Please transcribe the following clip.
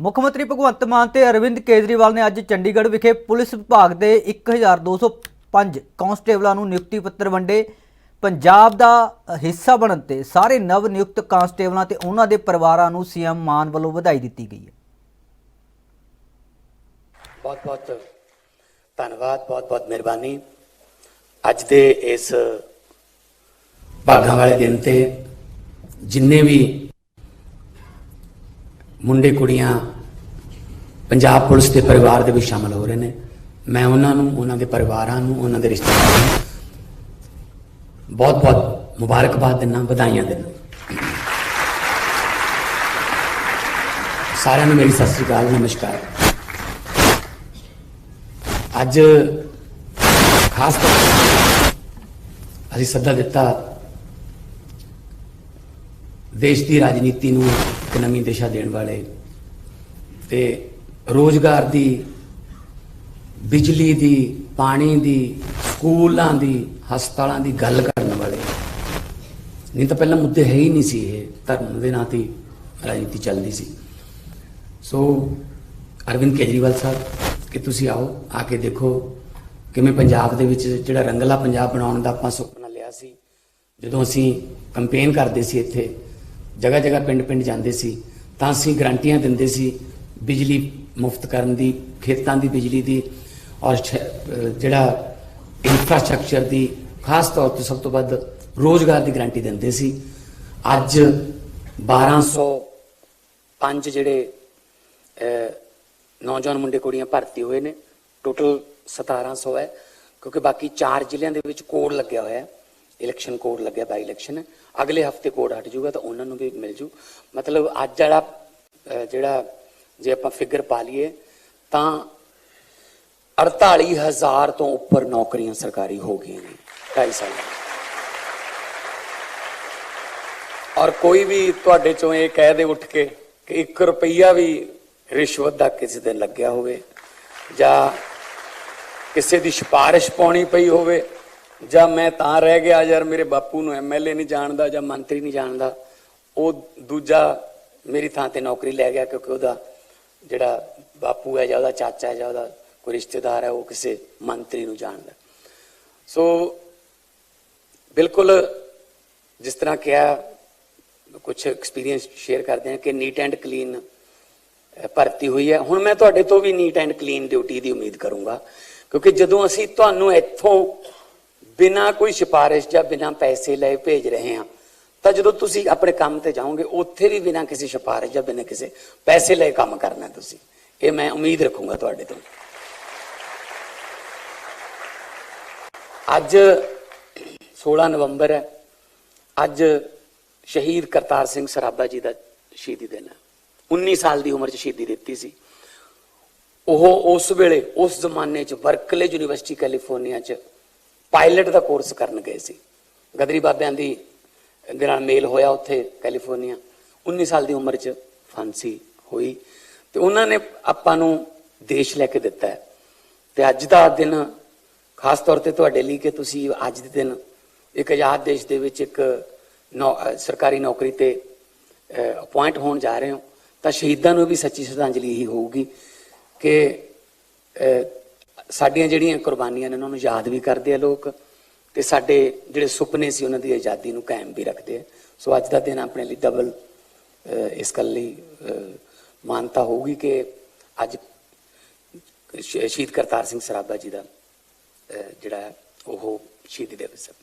ਮੁੱਖ ਮੰਤਰੀ ਭਗਵੰਤ ਮਾਨ ਤੇ ਅਰਵਿੰਦ ਕੇਜਰੀਵਾਲ ਨੇ ਅੱਜ ਚੰਡੀਗੜ੍ਹ ਵਿਖੇ ਪੁਲਿਸ ਵਿਭਾਗ ਦੇ 1205 ਕਾਂਸਟੇਬਲਾਂ ਨੂੰ ਨਿਯੁਕਤੀ ਪੱਤਰ ਵੰਡੇ। ਪੰਜਾਬ ਦਾ ਹਿੱਸਾ ਬਣਨ ਤੇ ਸਾਰੇ ਨਵ ਨਿਯੁਕਤ ਕਾਂਸਟੇਬਲਾਂ ਤੇ ਉਹਨਾਂ ਦੇ ਪਰਿਵਾਰਾਂ ਨੂੰ ਸੀਐਮ ਮਾਨ ਵੱਲੋਂ ਵਧਾਈ ਦਿੱਤੀ ਗਈ ਹੈ। ਬਹੁਤ ਬਹੁਤ ਧੰਨਵਾਦ ਬਹੁਤ ਬਹੁਤ ਮਿਹਰਬਾਨੀ। ਅੱਜ ਦੇ ਇਸ ਭਾਗਾਂ ਵਾਲੇ ਦਿਨ ਤੇ ਜਿੰਨੇ ਵੀ ਮੁੰਡੇ ਕੁੜੀਆਂ ਪੰਜਾਬ ਪੁਲਿਸ ਦੇ ਪਰਿਵਾਰ ਦੇ ਵਿੱਚ ਸ਼ਾਮਲ ਹੋ ਰਹੇ ਨੇ। ਮੈਂ ਉਹਨਾਂ ਨੂੰ, ਉਹਨਾਂ ਦੇ ਪਰਿਵਾਰਾਂ ਨੂੰ, ਉਹਨਾਂ ਦੇ ਰਿਸ਼ਤੇਦਾਰਾਂ ਨੂੰ ਬਹੁਤ ਬਹੁਤ ਮੁਬਾਰਕਬਾਦ ਦਿੰਦਾ, ਵਧਾਈਆਂ ਦਿੰਦਾ। ਸਾਰਿਆਂ ਨੂੰ ਮੇਰੀ ਸਤਿ ਸ੍ਰੀ ਅਕਾਲ, ਨਮਸਕਾਰ। ਅੱਜ ਖਾਸ ਤੌਰ ਅਸੀਂ ਸੱਦਾ ਦਿੱਤਾ, ਦੇਸ਼ ਦੀ ਰਾਜਨੀਤੀ ਨੂੰ ਇੱਕ ਨਵੀਂ ਦਿਸ਼ਾ ਦੇਣ ਵਾਲੇ ਤੇ ਰੋਜ਼ਗਾਰ ਦੀ, ਬਿਜਲੀ ਦੀ, ਪਾਣੀ ਦੀ, ਸਕੂਲਾਂ ਦੀ, ਹਸਪਤਾਲਾਂ ਦੀ ਗੱਲ ਕਰਨ ਵਾਲੇ। ਨਹੀਂ ਤਾਂ ਪਹਿਲਾਂ ਮੁੱਦੇ ਹੈ ਹੀ ਨਹੀਂ ਸੀ ਇਹ, ਧਰਮ ਦੇ ਨਾਂ ਤੇ ਰਾਜਨੀਤੀ ਚੱਲਦੀ ਸੀ। ਸੋ ਅਰਵਿੰਦ ਕੇਜਰੀਵਾਲ ਸਾਹਿਬ, ਕਿ ਤੁਸੀਂ ਆਓ, ਆ ਕੇ ਦੇਖੋ ਕਿਵੇਂ ਪੰਜਾਬ ਦੇ ਵਿੱਚ ਜਿਹੜਾ ਰੰਗਲਾ ਪੰਜਾਬ ਬਣਾਉਣ ਦਾ ਆਪਾਂ ਸੁਪਨਾ ਲਿਆ ਸੀ। ਜਦੋਂ ਅਸੀਂ ਕੰਪੇਨ ਕਰਦੇ ਸੀ ਇੱਥੇ ਜਗ੍ਹਾ ਜਗ੍ਹਾ ਪਿੰਡ ਪਿੰਡ ਜਾਂਦੇ ਸੀ, ਤਾਂ ਅਸੀਂ ਗਰੰਟੀਆਂ ਦਿੰਦੇ ਸੀ ਬਿਜਲੀ ਮੁਫਤ ਕਰਨ ਦੀ, ਖੇਤਾਂ ਦੀ ਬਿਜਲੀ ਦੀ ਔਰ ਜਿਹੜਾ ਇਨਫਰਾਸਟ੍ਰਕਚਰ ਦੀ, ਖਾਸ ਤੌਰ ਤੇ ਸਭ ਤੋਂ ਵੱਧ ਰੋਜ਼ਗਾਰ ਦੀ ਗਰੰਟੀ ਦਿੰਦੇ ਸੀ। ਅੱਜ 1205 ਜਿਹੜੇ ਨੌਜਵਾਨ ਮੁੰਡੇ ਕੁੜੀਆਂ ਭਰਤੀ ਹੋਏ ਨੇ ਟੋਟਲ 1700 ਹੈ, ਕਿਉਂਕਿ ਬਾਕੀ ਚਾਰ ਜ਼ਿਲ੍ਹਿਆਂ ਦੇ ਵਿੱਚ ਕੋਡ ਲੱਗਿਆ ਹੋਇਆ ਹੈ। ਇਲੈਕਸ਼ਨ ਕੋਡ ਲੱਗਿਆ ਬਾਈ ਇਲੈਕਸ਼ਨ ਅਗਲੇ ਹਫ਼ਤੇ ਕੋਡ ਹਟ ਜਾਊਗਾ ਤਾਂ ਉਹਨਾਂ ਨੂੰ ਵੀ ਮਿਲ ਜੂ। ਮਤਲਬ ਅੱਜ ਵਾਲਾ ਜਿਹੜਾ ਜੇ ਆਪਾਂ ਫਿਗਰ ਪਾ ਲਈਏ, ਤਾਂ 48000 ਤੋਂ ਉੱਪਰ ਨੌਕਰੀਆਂ ਸਰਕਾਰੀ ਹੋ ਗਈਆਂ ਨੇ, ਢਾਈ ਸਾਲ ਔਰ ਕੋਈ ਵੀ ਤੁਹਾਡੇ ਚੋਂ ਇਹ ਕਹਿ ਦੇ ਉੱਠ ਕੇ ਕਿ 1 ਰੁਪਈਆ ਵੀ ਰਿਸ਼ਵਤ ਦਾ ਕਿਸੇ ਤੇ ਲੱਗਿਆ ਹੋਵੇ ਜਾਂ ਕਿਸੇ ਦੀ ਸਿਫਾਰਿਸ਼ ਪਾਉਣੀ ਪਈ ਹੋਵੇ ਜਾਂ ਮੈਂ ਤਾਂ ਰਹਿ ਗਿਆ ਯਾਰ, ਮੇਰੇ ਬਾਪੂ ਨੂੰ ਐਮਐਲਏ ਨਹੀਂ ਜਾਣਦਾ ਜਾਂ ਮੰਤਰੀ ਨਹੀਂ ਜਾਣਦਾ, ਉਹ ਦੂਜਾ ਮੇਰੀ ਥਾਂ ਤੇ ਨੌਕਰੀ ਲੈ ਗਿਆ ਕਿਉਂਕਿ ਉਹਦਾ ਜਿਹੜਾ ਬਾਪੂ ਹੈ ਜਾਂ ਉਹਦਾ ਚਾਚਾ ਹੈ ਜਾਂ ਉਹਦਾ ਕੋਈ ਰਿਸ਼ਤੇਦਾਰ ਹੈ, ਉਹ ਕਿਸੇ ਮੰਤਰੀ ਨੂੰ ਜਾਣਦਾ। ਸੋ ਬਿਲਕੁਲ ਜਿਸ ਤਰ੍ਹਾਂ ਕਿਹਾ ਕੁਝ ਐਕਸਪੀਰੀਅੰਸ ਸ਼ੇਅਰ ਕਰਦੇ ਹਾਂ ਕਿ ਨੀਟ ਐਂਡ ਕਲੀਨ ਭਰਤੀ ਹੋਈ ਹੈ। ਹੁਣ ਮੈਂ ਤੁਹਾਡੇ ਤੋਂ ਵੀ ਨੀਟ ਐਂਡ ਕਲੀਨ ਡਿਊਟੀ ਦੀ ਉਮੀਦ ਕਰੂੰਗਾ, ਕਿਉਂਕਿ ਜਦੋਂ ਅਸੀਂ ਤੁਹਾਨੂੰ ਇੱਥੋਂ ਬਿਨਾਂ ਕੋਈ ਸਿਫਾਰਿਸ਼ ਜਾਂ ਬਿਨਾਂ ਪੈਸੇ ਲਏ ਭੇਜ ਰਹੇ ਹਾਂ, ਤਾਂ ਜਦੋਂ ਤੁਸੀਂ ਆਪਣੇ ਕੰਮ ਤੇ ਜਾਓਗੇ, ਉੱਥੇ ਵੀ ਬਿਨਾਂ ਕਿਸੇ ਸਿਫਾਰਿਸ਼ ਜਾਂ ਬਿਨਾਂ ਕਿਸੇ ਪੈਸੇ ਲਏ ਕੰਮ ਕਰਨਾ ਤੁਸੀਂ। ਇਹ ਮੈਂ ਉਮੀਦ ਰੱਖੂੰਗਾ ਤੁਹਾਡੇ ਤੋਂ। ਅੱਜ 16 ਨਵੰਬਰ ਹੈ। ਅੱਜ ਸ਼ਹੀਦ ਕਰਤਾਰ ਸਿੰਘ ਸਰਾਭਾ ਜੀ ਦਾ ਸ਼ਹੀਦੀ ਦਿਨ ਹੈ। 19 ਸਾਲ ਦੀ ਉਮਰ 'ਚ ਸ਼ਹੀਦੀ ਦਿੱਤੀ ਸੀ। ਉਹ ਉਸ ਵੇਲੇ, ਉਸ ਜ਼ਮਾਨੇ 'ਚ ਬਰਕਲੇ ਯੂਨੀਵਰਸਿਟੀ ਕੈਲੀਫੋਰਨੀਆ 'ਚ ਪਾਇਲਟ ਦਾ ਕੋਰਸ ਕਰਨ ਗਏ ਸੀ। ਗਦਰੀ ਬਾਬਿਆਂ ਦੀ ਦੇ ਨਾਲ ਮੇਲ ਹੋਇਆ ਉੱਥੇ ਕੈਲੀਫੋਰਨੀਆ। 19 ਸਾਲ ਦੀ ਉਮਰ 'ਚ ਫਾਂਸੀ ਹੋਈ ਤੇ ਉਹਨਾਂ ਨੇ ਆਪਾਂ ਨੂੰ ਦੇਸ਼ ਲੈ ਕੇ ਦਿੱਤਾ ਹੈ। ਤੇ ਅੱਜ ਦਾ ਦਿਨ ਖਾਸ ਤੌਰ ਤੇ ਤੁਹਾਡੇ ਲਈ ਕਿ ਤੁਸੀਂ ਅੱਜ ਦੇ ਦਿਨ ਇੱਕ ਆਜ਼ਾਦ ਦੇਸ਼ ਦੇ ਵਿੱਚ ਇੱਕ ਨੌ- ਸਰਕਾਰੀ ਨੌਕਰੀ ਤੇ ਅਪਾਇੰਟ ਹੋਣ ਜਾ ਰਹੇ ਹੋ, ਤਾਂ ਸ਼ਹੀਦਾਂ ਨੂੰ ਵੀ ਸੱਚੀ ਸ਼ਰਧਾਂਜਲੀ ਹੀ ਹੋਊਗੀ ਕਿ ਸਾਡੀਆਂ ਜਿਹੜੀਆਂ ਕੁਰਬਾਨੀਆਂ ਨੇ, ਉਹਨਾਂ ਨੂੰ ਯਾਦ ਵੀ ਕਰਦੇ ਆ ਲੋਕ ਤੇ ਸਾਡੇ ਜਿਹੜੇ ਸੁਪਨੇ ਸੀ, ਉਹਨਾਂ ਦੀ ਆਜ਼ਾਦੀ ਨੂੰ ਕਾਇਮ ਵੀ ਰੱਖਦੇ ਆ। ਸੋ ਅੱਜ ਦਾ ਦਿਨ ਆਪਣੇ ਲਈ ਡਬਲ ਇਸ ਗੱਲ ਲਈ ਮਾਨਤਾ ਹੋਊਗੀ ਕਿ ਅੱਜ ਸ਼ਹੀਦ ਕਰਤਾਰ ਸਿੰਘ ਸਰਾਭਾ ਜੀ ਦਾ ਜਿਹੜਾ ਹੈ, ਉਹ ਸ਼ਹੀਦੀ ਦਿਵਸ ਹੈ।